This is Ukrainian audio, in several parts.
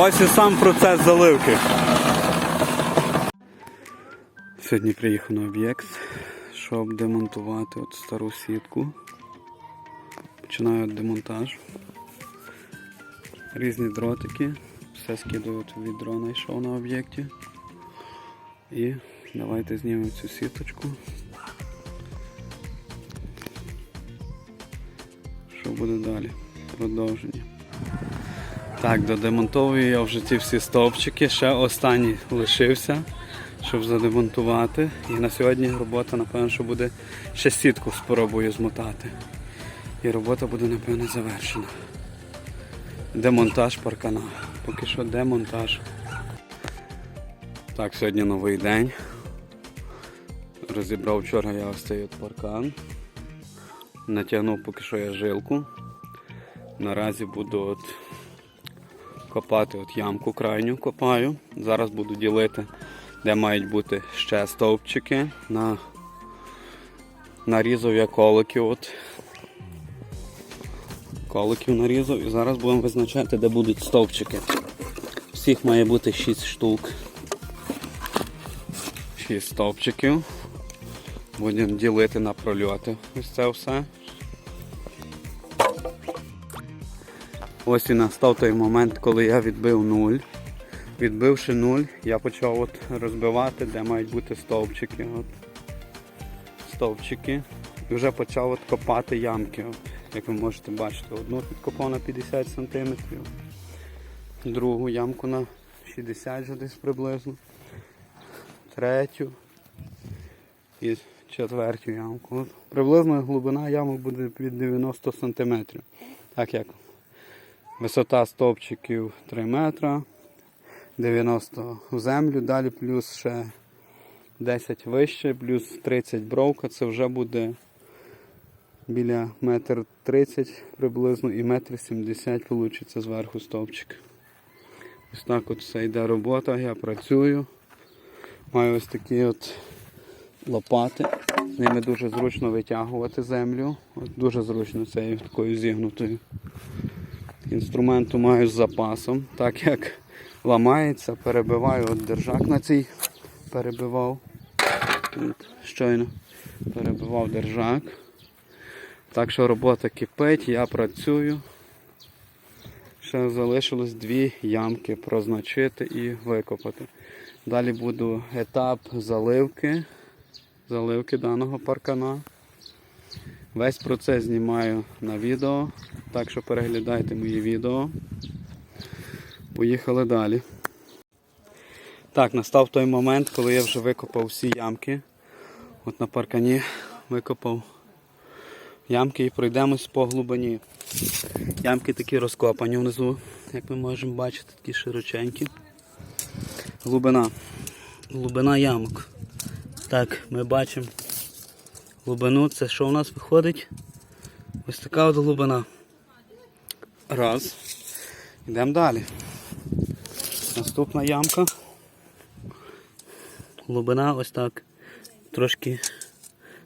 Ось і сам процес заливки. Сьогодні приїхав на об'єкт, щоб демонтувати от стару сітку. Починаю демонтаж. Різні дротики. Все скидаю від дрона йшов на об'єкті. І давайте знімемо цю сіточку. Що буде далі? Продовження. Так, додемонтовую я вже ці всі стовпчики. Ще останній лишився, щоб задемонтувати. І на сьогодні робота, напевно, що буде ще сітку спробую змотати. І робота буде, напевно, завершена. Демонтаж паркана. Поки що демонтаж. Так, сьогодні новий день. Розібрав вчора я ось цей паркан. Натягнув поки що я жилку. Наразі буду от копати от ямку крайню копаю. Зараз буду ділити, де мають бути ще стовпчики. На... Нарізав я коликів. От. Коликів нарізав і зараз будемо визначати, де будуть стовпчики. Всіх має бути 6 штук. 6 стовпчиків. Будемо ділити на прольоти. Ось це все. Ось і настав той момент, коли я відбив нуль. Відбивши нуль, я почав от розбивати, де мають бути стовпчики. От. Стовпчики. І вже почав от копати ямки. От. Як ви можете бачити, одну підкопав на 50 см, другу ямку на 60 вже десь приблизно, третю і четверту ямку. От. Приблизно глибина ямок буде від 90 см. Так як Висота стовпчиків 3 метра, 90 в землю, далі плюс ще 10 вище, плюс 30 бровка, це вже буде біля метр 30 приблизно і метр 70 вийде зверху стовпчик. Ось так от все йде робота, я працюю. Маю ось такі от лопати. З ними дуже зручно витягувати землю. От Дуже зручно цією такою зігнутою. Інструменту маю з запасом, так як ламається, перебиваю от держак на цій перебивав. От, щойно перебивав держак. Так що робота кипить, я працюю. Ще залишилось дві ямки прозначити і викопати. Далі буду етап заливки, заливки даного паркана. Весь процес знімаю на відео, так що переглядайте мої відео. Поїхали далі. Так, настав той момент, коли я вже викопав всі ямки. От на паркані викопав ямки і пройдемось по глибині. Ямки такі розкопані внизу, як ми можемо бачити, такі широченькі. Глибина. Глибина ямок. Так, ми бачимо глибину. Це що у нас виходить? Ось така от глибина. Раз. Йдемо далі. Наступна ямка. Глибина ось так. Трошки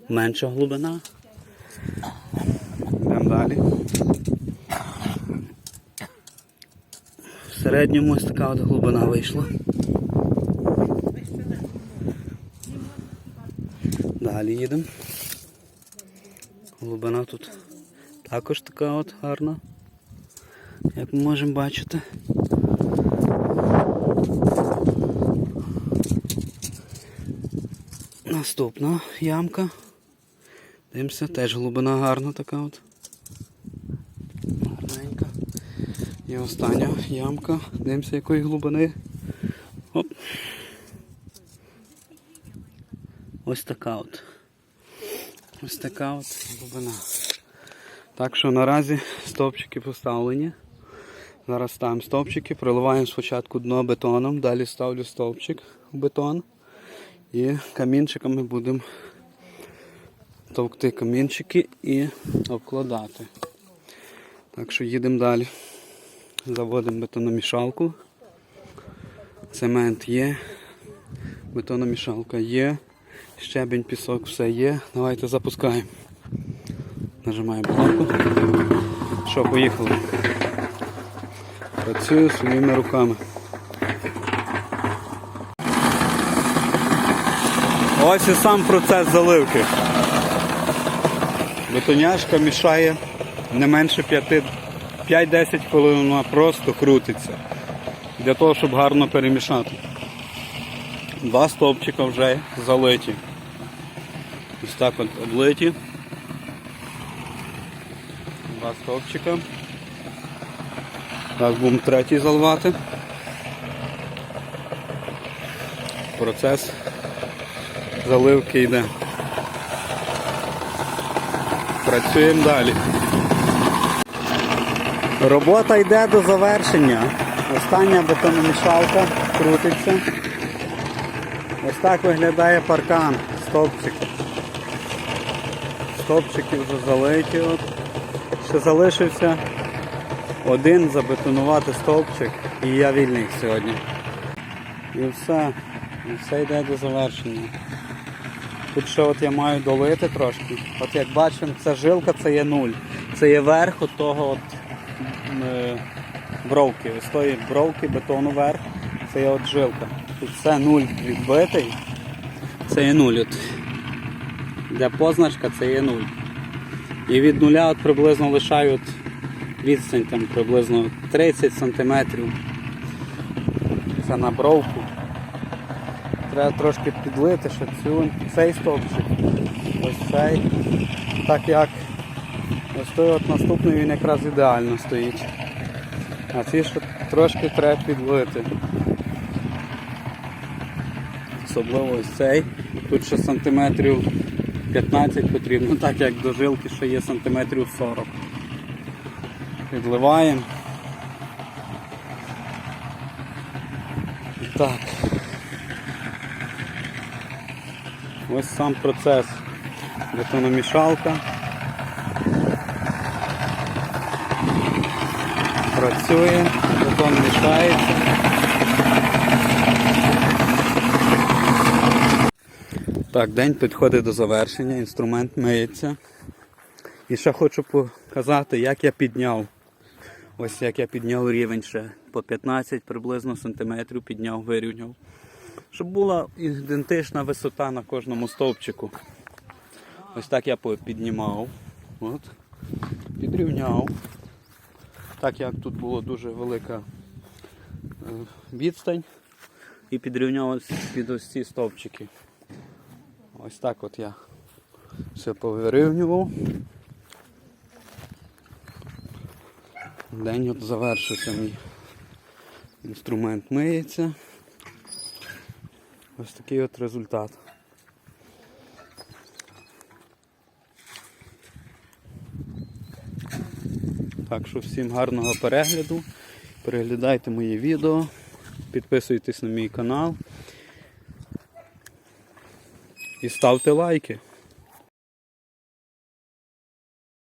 менша глибина. Йдемо далі. В середньому ось така от глибина вийшла. Далі їдемо. Глибина тут також така от гарна, як ми можемо бачити. Наступна ямка. Дивимося, теж глибина гарна така от. Гарненька. І остання ямка. Дивимося якої глибини. Оп. Ось така от. Ось така от глибина. Так що наразі стовпчики поставлені. Зараз ставимо стовпчики, проливаємо спочатку дно бетоном, далі ставлю стовпчик в бетон і камінчиками будемо товкти камінчики і обкладати. Так що їдемо далі. Заводимо бетономішалку. Цемент є, бетономішалка є, щебінь, пісок, все є. Давайте запускаємо. Нажимаємо кнопку. Що, поїхали. Працюю своїми руками. Ось і сам процес заливки. Бетоняшка мішає не менше 5 5-10 хвилин вона просто крутиться. Для того, щоб гарно перемішати. Два стовпчика вже залиті. Ось так от облиті. Два стовпчика. Так, будемо третій заливати. Процес заливки йде. Працюємо далі. Робота йде до завершення. Остання бетономішалка крутиться. Ось так виглядає паркан стовпчики. Стовпчики вже залиті. От. Ще залишився один забетонувати стовпчик і я вільний сьогодні. І все. І все йде до завершення. Тут ще от я маю долити трошки. От як бачимо, ця жилка це є нуль. Це є верх от того от е, бровки. Ось тої бровки, бетону верх. Це є от жилка. Тут все нуль відбитий. Це є нуль. От. Де позначка це є нуль. І від нуля от приблизно лишаю от відстань там приблизно 30 см. Це на бровку. Треба трошки підлити, щоб цю, цей стовпчик, ось цей, так як ось той от наступний він якраз ідеально стоїть. А ці ще трошки треба підлити. Особливо ось цей. Тут ще сантиметрів 15 потрібно, так як до жилки ще є сантиметрів 40. Підливаємо. Так. Ось сам процес. Бетономішалка. Працює, бетон мішається. Так, день підходить до завершення, інструмент миється. І ще хочу показати, як я підняв. Ось як я підняв рівень ще по 15 приблизно сантиметрів підняв, вирівняв. Щоб була ідентична висота на кожному стовпчику. Ось так я піднімав. От. Підрівняв. Так як тут була дуже велика е, відстань. І підрівняв під ось ці стовпчики. Ось так от я все повирівнював. День от завершився мій інструмент миється. Ось такий от результат. Так що всім гарного перегляду. Переглядайте мої відео, підписуйтесь на мій канал e está o teu like.